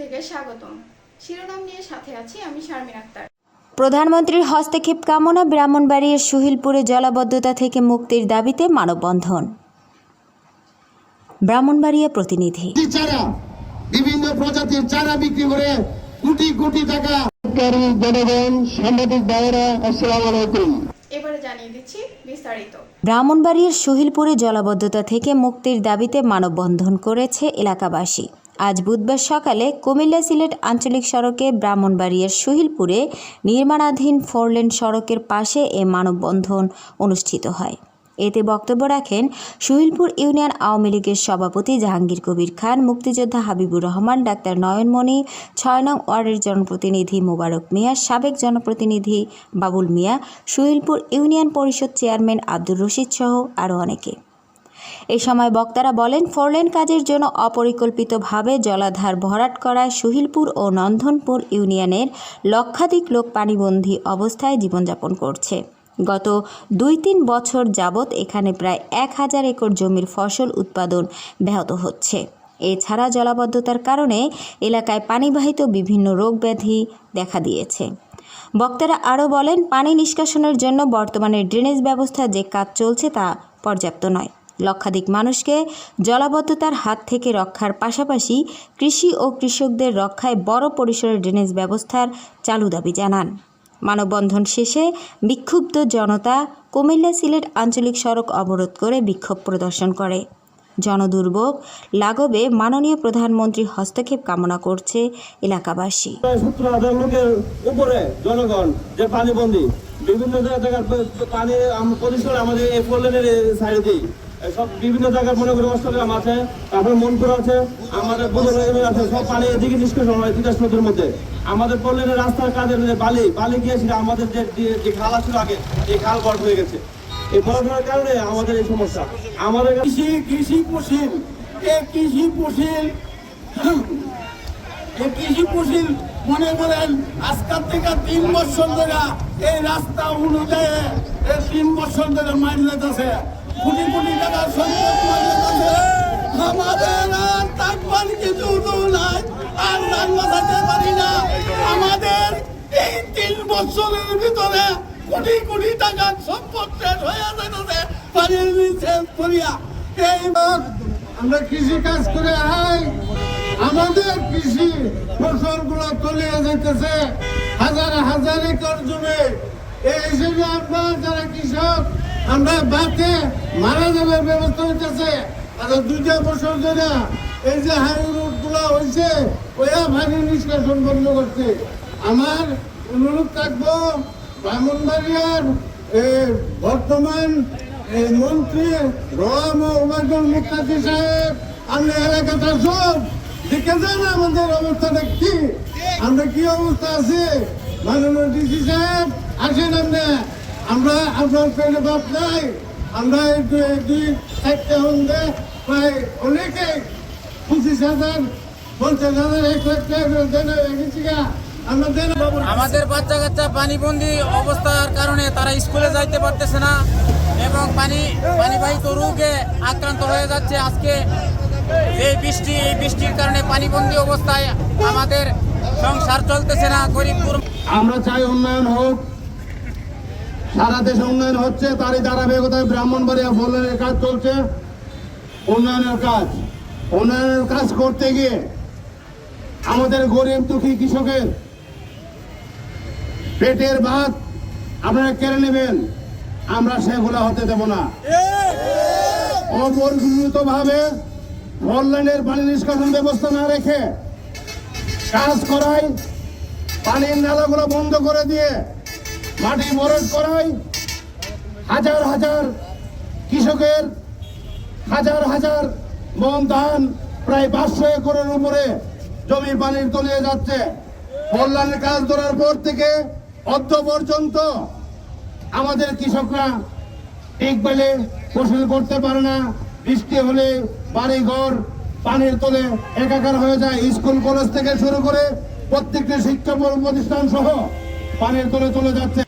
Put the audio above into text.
থেকে স্বাগতম। শিরোনাম নিয়ে সাথে আছি আমি শারমিন আক্তার। প্রধানমন্ত্রীর হস্তক্ষেপ কামনা ব্রাহ্মণবাড়িয়ার সুহিলপুরে জলাবদ্ধতা থেকে মুক্তির দাবিতে মানববন্ধন। ব্রাহ্মণবাড়িয়া প্রতিনিধি। চারা বিভিন্ন প্রজাতির চারা বিক্রি করে কোটি কোটি টাকা। সরকারি জনগণ সাংবাদিক ভাইয়েরা আসসালামু আলাইকুম। এবারে জানিয়ে দিচ্ছি বিস্তারিত। ব্রাহ্মণবাড়িয়ার সুহিলপুরে জলাবদ্ধতা থেকে মুক্তির দাবিতে মানববন্ধন করেছে এলাকাবাসী। আজ বুধবার সকালে কুমিল্লা সিলেট আঞ্চলিক সড়কে ব্রাহ্মণবাড়িয়ার সুহিলপুরে নির্মাণাধীন ফোরলেন সড়কের পাশে এ মানববন্ধন অনুষ্ঠিত হয়। এতে বক্তব্য রাখেন সুহিলপুর ইউনিয়ন আওয়ামী লীগের সভাপতি জাহাঙ্গীর কবির খান, মুক্তিযোদ্ধা হাবিবুর রহমান, ডাক্তার নয়নমণি, ছয় নং ওয়ার্ডের জনপ্রতিনিধি মোবারক মিয়া, সাবেক জনপ্রতিনিধি বাবুল মিয়া, সুহিলপুর ইউনিয়ন পরিষদ চেয়ারম্যান আব্দুর রশিদ সহ আরও অনেকে। এই সময় বক্তারা বলেন, ফোরলেন কাজের জন্য অপরিকল্পিতভাবে জলাধার ভরাট করায় সুহিলপুর ও নন্দনপুর ইউনিয়নের লক্ষাধিক লোক পানিবন্দী অবস্থায় জীবনযাপন করছে। গত দুই তিন বছর যাবৎ এখানে প্রায় এক হাজার একর জমির ফসল উৎপাদন ব্যাহত হচ্ছে। এছাড়া জলাবদ্ধতার কারণে এলাকায় পানিবাহিত বিভিন্ন রোগ ব্যাধি দেখা দিয়েছে। বক্তারা আরও বলেন, পানি নিষ্কাশনের জন্য বর্তমানে ড্রেনেজ ব্যবস্থা যে কাজ চলছে তা পর্যাপ্ত নয়। লক্ষাধিক মানুষকে জলাবদ্ধতার হাত থেকে রক্ষার পাশাপাশি কৃষি ও কৃষকদের রক্ষায় বড় পরিসরে ড্রেনেজ ব্যবস্থার চালু দাবি জানান। মানববন্ধন শেষে বিক্ষুব্ধ জনতা কুমিল্লা সিলেট আঞ্চলিক সড়ক অবরোধ করে বিক্ষোভ প্রদর্শন করে। জনদুর্ভোগ লাঘবে মাননীয় প্রধানমন্ত্রী হস্তক্ষেপ কামনা করছে এলাকাবাসী। উপরে জনগণ যে পানিবন্দী, বিভিন্ন জায়গার পানি পরিষ্কার আমাদের এই সব বিভিন্ন জায়গার মনে করি অষ্টগ্রাম আছে তারপরে মনপুর আছে, আমাদের বুধর আছে সব পানি এদিকে নিষ্কাশন হয় তিতাস নদীর মধ্যে। আমাদের পল্লেনের রাস্তার কাজের বালি বালি গিয়েছিল আমাদের যে, যে- খাল ছিল আগে, এই খাল বড় হয়ে গেছে। এই বড় কারণে আমাদের এই সমস্যা। আমাদের কৃষি কৃষি পশিল এই কৃষি পশিল এই কৃষি পশিল মনে করেন, আজকাল থেকে তিন বছর ধরে এই রাস্তা অনুযায়ী এই তিন বছর ধরে মাইল যেতেছে কোটি কোটি টাকা সম্পদ মাইল যেতেছে আমাদের আর তাকবার কিছু তো নাই। আর রান বাঁচাতে পারি না। আমাদের এই তিন বছরের ভিতরে কোটি কোটি টাকার সম্পদ শেষ হয়ে যেতেছে পানির নিচে পড়িয়া এই আমরা কৃষি কাজ করে আই আমাদের কৃষি ফসলগুলো তলিয়ে যাইতেছে। হাজার হাজার একর জমি। এই হিসেবে আমরা যারা কৃষক আমরা বাতে মারা যাবার ব্যবস্থা হইতেছে। আর দুইটা বছর ধরে এই যে হাই রোডগুলো হয়েছে ওয়া পানি নিষ্কাশন বন্ধ করছে। আমার অনুরোধ থাকব, ব্রাহ্মণবাড়িয়ার বর্তমান মন্ত্রী রম ওবায়দুল মুক্তাদি সাহেব, আপনি এলাকাটা সব দেখে যান আমাদের অবস্থাটা কি। আমরা কি অবস্থা আছে? মাননীয় ডিসি সাহেব, আসেন আপনি। আমরা আপনার পেটে বাপ নাই। আমরা দুই- প্রায় অনেকে পঁচিশ হাজার পঞ্চাশ হাজার এক লাখ টাকা দেন আমাদের বাচ্চা কাচ্চা পানিবন্দি অবস্থার কারণে তারা স্কুলে যাইতে পারতেছে না এবং পানি পানিবাহিত রোগে আক্রান্ত হয়ে যাচ্ছে আজকে। এই বৃষ্টি এই বৃষ্টির কারণে পানিবন্দি অবস্থায় আমাদের সংসার চলতেছে না গরিবপুর। আমরা চাই উন্নয়ন হোক সারা দেশে উন্নয়ন হচ্ছে, তারই ধারাবাহিকতায় ব্রাহ্মণবাড়িয়া ফলের কাজ চলছে। উন্নয়নের কাজ। উন্নয়নের কাজ করতে গিয়ে আমাদের গরিব দুঃখী কৃষকের পেটের ভাত আপনারা কেড়ে নেবেন, আমরা সেগুলো হতে দেব না। অপরিকল্পিত ভাবে অনলাইনের পানি নিষ্কাশন ব্যবস্থা না রেখে কাজ করায় পানির নালাগুলো বন্ধ করে দিয়ে মাটি মরণ করাই হাজার হাজার কৃষকের হাজার হাজার মন ধান প্রায় পাঁচশো একরের উপরে জমির পানির তলিয়ে যাচ্ছে। কল্যাণের কাজ ধরার পর থেকে অর্ধ পর্যন্ত আমাদের কৃষকরা ঠিক বেলে ফসল করতে পারে না। বৃষ্টি হলে বাড়ি ঘর পানির তলে একাকার হয়ে যায়। স্কুল, কলেজ থেকে শুরু করে প্রত্যেকটি শিক্ষা প্রতিষ্ঠান সহ পানির তলে চলে যাচ্ছে।